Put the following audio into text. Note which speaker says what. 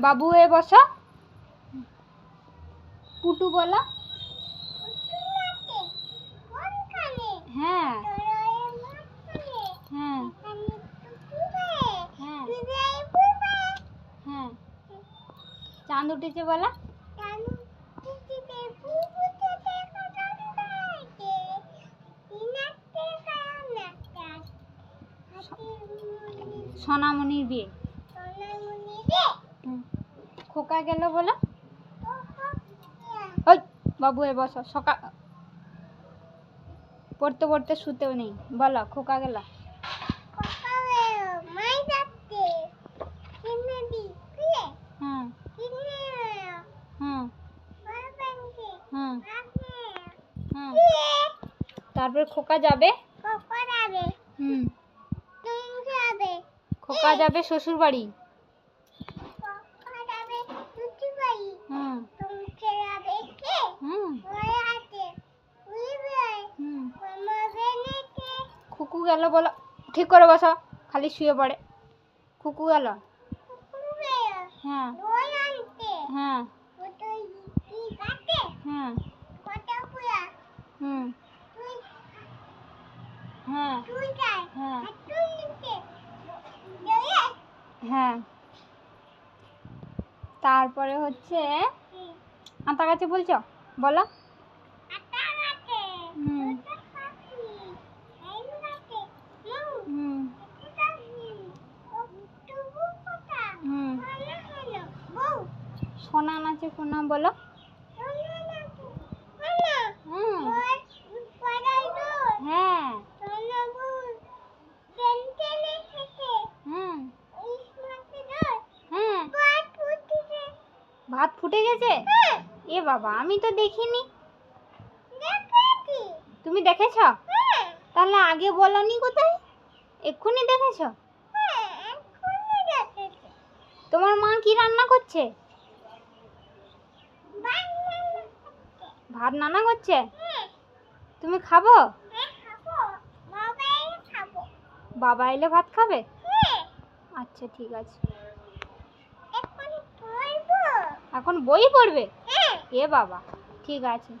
Speaker 1: বাবু এ বসো। পুটু বলো। হ্যাঁ। হ্যাঁ। হ্যাঁ। হ্যাঁ। চাঁদ উঠেছে বলো। সোনামণির বিয়ে। খোকা গেল বলো। ওই বাবু এ বসো সকাল পড়তে পড়তে শুতেও নেই। বলো খোকা গেল। হুম। হুম। হুম। হুম। তারপর খোকা যাবে? খোকা যাবে। শ্বশুর বাড়ি হুম হুম হুম খুকু গেল বলো ঠিক করে বসো খালি শুয়ে পড়ে। খুকু গেল? হ্যাঁ। হ্যাঁ। হ্যাঁ। হুম। হ্যাঁ। হ্যাঁ। হ্যাঁ। তারপরে হচ্ছে আতা গাছে বলছো বলো। হুম। সোনা নাচে কোনা বলো। হ্যাঁ। ভাত ফুটে গেছে? এ বাবা, আমি তো দেখিনি। তুমি দেখেছ? তাহলে আগে বলনি কোথায়? এক্ষুনি দেখেছ? তোমার মা কি রান্না করছে? ভাত নানা করছে? তুমি খাব? বাবা এলে ভাত খাবে? আচ্ছা ঠিক আছে। এখন বই পড়বে? এ বাবা ঠিক আছে।